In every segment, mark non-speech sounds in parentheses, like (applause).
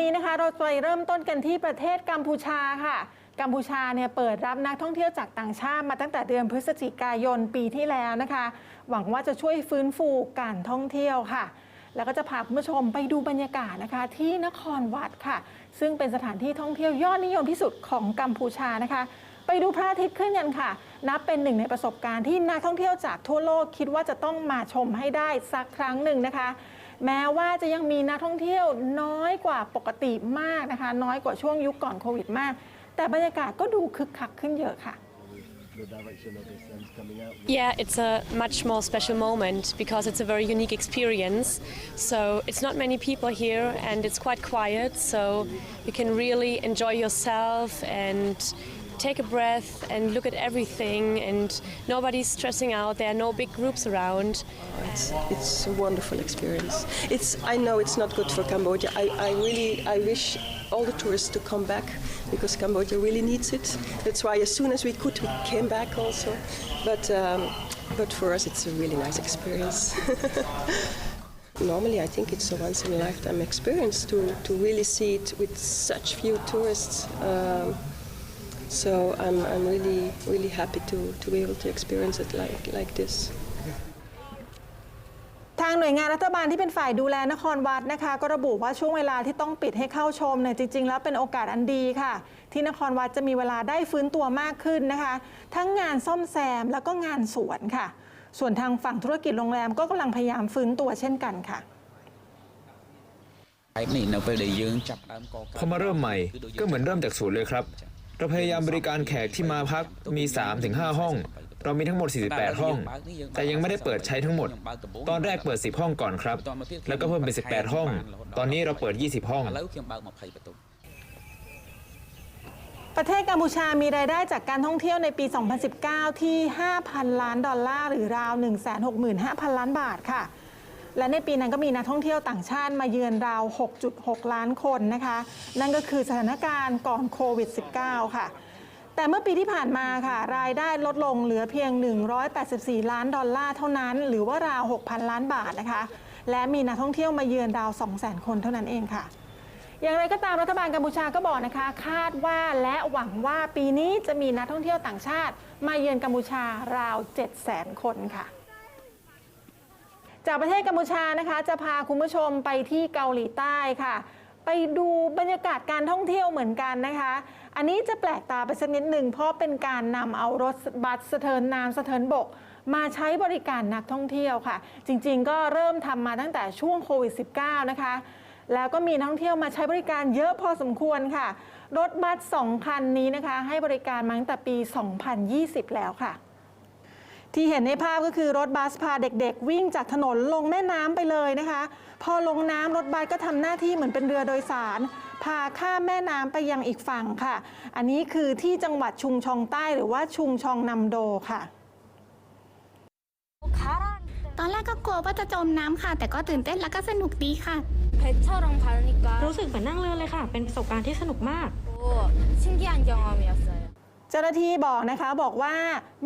นี้นะคะเราไปเริ่มต้นกันที่ประเทศกัมพูชาค่ะ กัมพูชาเนี่ยเปิดรับนักท่องเที่ยวจากต่างชาติมาตั้งแต่เดือนพฤศจิกายนปีที่แล้วนะคะ หวังว่าจะช่วยฟื้นฟูการท่องเที่ยวค่ะ แล้วก็จะพาคุณผู้ชมไปดูบรรยากาศนะคะ ที่นครวัดค่ะ ซึ่งเป็นสถานที่ท่องเที่ยวยอดนิยมที่สุดของกัมพูชานะคะ ไปดูพระอาทิตย์ขึ้นกันค่ะ นับเป็นหนึ่งในประสบการณ์ที่นักท่องเที่ยวจากทั่วโลกคิดว่าจะต้องมาชมให้ได้สักครั้งหนึ่งนะคะ แม้ว่าจะยังมีนักท่องเที่ยวน้อยกว่าปกติมากนะคะ น้อยกว่าช่วงยุคก่อนโควิดมาก แต่บรรยากาศก็ดูคึกคักขึ้นเยอะค่ะ Yeah, it's a much more special moment because it's a very unique experience. So it's not many people here and it's quite quiet, so you can really enjoy yourself and take a breath and look at everything and nobody's stressing out. There are no big groups around. It's, it's a wonderful experience. It's I know it's not good for Cambodia. I, I really I wish all the tourists to come back because Cambodia really needs it. That's why as soon as we could we came back also. But um, but for us it's a really nice experience. (laughs) Normally I think it's a once in a lifetime experience to, to really see it with such few tourists. Um, So I'm, I'm really, really happy to, to be able to experience it like, like this. ทางหน่วยงานรัฐบาลที่เป็นฝ่ายดูแลนครวัดนะคะ ก็ระบุว่าช่วงเวลาที่ต้องปิดให้เข้าชมเนี่ยจริง ๆ แล้วเป็นโอกาสอันดีค่ะ ที่นครวัดจะมีเวลาได้ฟื้นตัวมากขึ้นนะคะ ทั้งงานซ่อมแซมแล้วก็งานสวนค่ะ ส่วนทางฝั่งธุรกิจโรงแรมก็กำลังพยายามฟื้นตัวเช่นกันค่ะ พอมาเริ่มใหม่ก็เหมือนเริ่มจากศูนย์เลยครับ เราพยายามบริการแขกที่มาพักมี 3-5 ห้อง เรามีทั้งหมด 48 ห้อง แต่ยังไม่ได้เปิดใช้ทั้งหมด ตอนแรกเปิด 10 ห้องก่อนครับ แล้วก็เพิ่มเป็น 18 ห้อง ตอนนี้เราเปิด 20 ห้อง ประเทศกัมพูชามีรายได้จากการท่องเที่ยวในปี 2019 ที่ 5,000 ล้านดอลลาร์ หรือราว 165,000 ล้านบาทค่ะ และในปีนั้นก็มีนักท่องเที่ยวต่างชาติมาเยือนราว 6.6 ล้านคนนะคะ นั่นก็คือสถานการณ์ก่อนโควิด -19 ค่ะ แต่เมื่อปีที่ผ่านมาค่ะ รายได้ลดลงเหลือเพียง 184 ล้านดอลลาร์เท่านั้น หรือว่าราว 6,000 ล้านบาทนะคะ และมีนักท่องเที่ยวมาเยือนราว 200,000 คนเท่านั้นเองค่ะอย่างไรก็ตามรัฐบาลกัมพูชาก็บอกนะคะ คาดว่าและหวังว่าปีนี้จะมีนักท่องเที่ยวต่างชาติ มาเยือนกัมพูชาราว 700,000 คนค่ะ จากประเทศกัมพูชานะคะ จะพาคุณผู้ชมไปที่เกาหลีใต้ค่ะ ไปดูบรรยากาศการท่องเที่ยวเหมือนกันนะคะ อันนี้จะแปลกตาไปสักนิดหนึ่งเพราะเป็นการนำเอารถบัสสะเทินน้ำสะเทินบก มาใช้บริการนักท่องเที่ยวค่ะ จริงๆ ก็เริ่มทำมาตั้งแต่ช่วงโควิด -19 นะคะแล้วก็มีนักท่องเที่ยวมาใช้บริการเยอะพอสมควรค่ะ รถบัสสองคันนี้นะคะ ให้บริการมาตั้งแต่ปี 2020 แล้วค่ะ ที่เห็นในภาพก็คือรถบัสพาเด็กๆ วิ่งจากถนนลงแม่น้ำไปเลยนะคะ พอลงน้ำรถบัสก็ทำหน้าที่เหมือนเป็นเรือโดยสาร พาข้ามแม่น้ำไปยังอีกฝั่งค่ะ อันนี้คือที่จังหวัดชุมชองใต้หรือว่าชุมชองนำโดค่ะตอนแรกก็กลัวว่าจะจมน้ำค่ะ แต่ก็ตื่นเต้นแล้วก็สนุกดีค่ะเพชรชอบรองพานิการู้สึกเหมือนนั่งเรือเลยค่ะ เป็นประสบการณ์ที่สนุกมากโอ้ชิงกี้อันยองอมีอส เจ้าหน้าที่บอกนะคะบอกว่า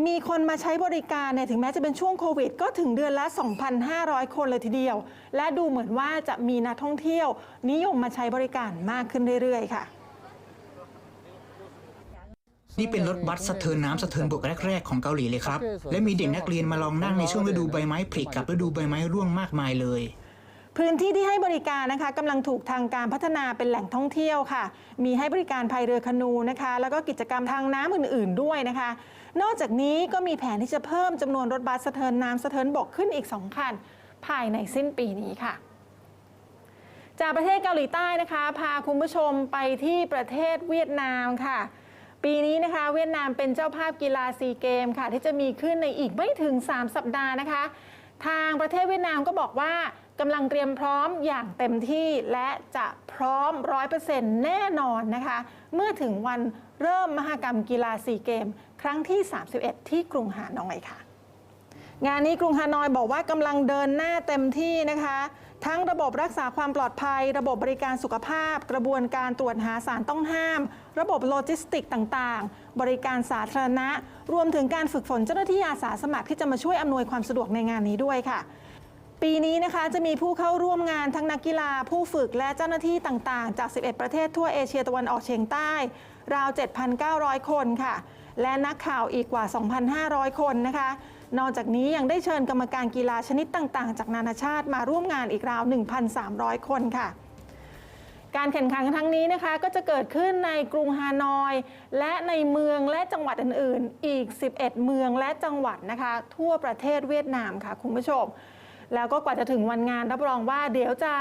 มีคนมาใช้บริการเนี่ยถึงแม้จะเป็นช่วงโควิด ก็ถึงเดือนละ 2,500 คนเลยทีเดียว และดูเหมือนว่าจะมีนักท่องเที่ยว นิยมมาใช้บริการมากขึ้นเรื่อยๆ ค่ะ นี่เป็นรถบัสสะเทินน้ำสะเทินบกแรก ๆ ของเกาหลีเลยครับ และมีเด็กนักเรียนมาลองนั่งในช่วงฤดูใบไม้ผลิกับฤดูใบไม้ร่วงมากมายเลย พื้นที่ที่ให้บริการนะคะกำลังถูกทางการพัฒนาเป็นแหล่งท่องเที่ยวค่ะ มีให้บริการพายเรือคานูนะคะ แล้วก็กิจกรรมทางน้ำอื่น ๆ ด้วยนะคะ นอกจากนี้ก็มีแผนที่จะเพิ่มจำนวนรถบัสสะเทินน้ำสะเทินบกขึ้นอีก 2 คัน ภายในสิ้นปีนี้ค่ะ จากประเทศเกาหลีใต้นะคะ พาคุณผู้ชมไปที่ประเทศเวียดนามค่ะ ปีนี้นะคะเวียดนามเป็นเจ้าภาพกีฬาซีเกมค่ะ ที่จะมีขึ้นในอีกไม่ถึง 3 สัปดาห์นะคะ ทางประเทศเวียดนามก็บอกว่า กำลังเตรียมพร้อมอย่างเต็มที่และจะพร้อม 100%แน่นอนนะคะ เมื่อถึงวันเริ่มมหกรรมกีฬาซีเกม ครั้งที่ 31 ที่กรุงฮานอยค่ะ งานนี้กรุงฮานอยบอกว่ากำลังเดินหน้าเต็มที่นะคะ ทั้งระบบรักษาความปลอดภัย ระบบบริการสุขภาพ กระบวนการตรวจหาสารต้องห้าม ระบบโลจิสติกต่างๆ บริการสาธารณะ รวมถึงการฝึกฝนเจ้าหน้าที่อาสาสมัครที่จะมาช่วยอำนวยความสะดวกในงานนี้ด้วยค่ะ ปีนี้นะคะจะมีผู้เข้าร่วมงานทั้งนักกีฬาผู้ฝึกและเจ้าหน้าที่ต่างๆ จาก 11 ประเทศทั่วเอเชียตะวันออกเฉียงใต้ ราว 7,900 คนค่ะ และนักข่าวอีกกว่า 2,500 คนนะคะ นอกจากนี้ยังได้เชิญกรรมการกีฬาชนิดต่างๆ จากนานาชาติมาร่วมงานอีกราว 1,300 คนค่ะการแข่งขันครั้งนี้นะคะก็จะเกิดขึ้นในกรุงฮานอย และในเมืองและจังหวัดอื่น ๆ อีก 11 เมืองและจังหวัดนะคะ ทั่วประเทศเวียดนามค่ะคุณผู้ชม แล้วก็กว่าจะถึงวันงานรับรองว่าเดี๋ยวจะ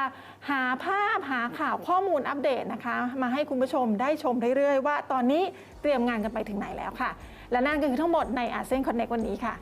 หาภาพหาข่าวข้อมูลอัปเดตนะคะ มาให้คุณผู้ชมได้ชมเรื่อยๆ ว่าตอนนี้เตรียมงานกันไปถึงไหนแล้วค่ะ และนั่นก็คือทั้งหมดในอาเซียนคอนเน็วันนี้ค่ะ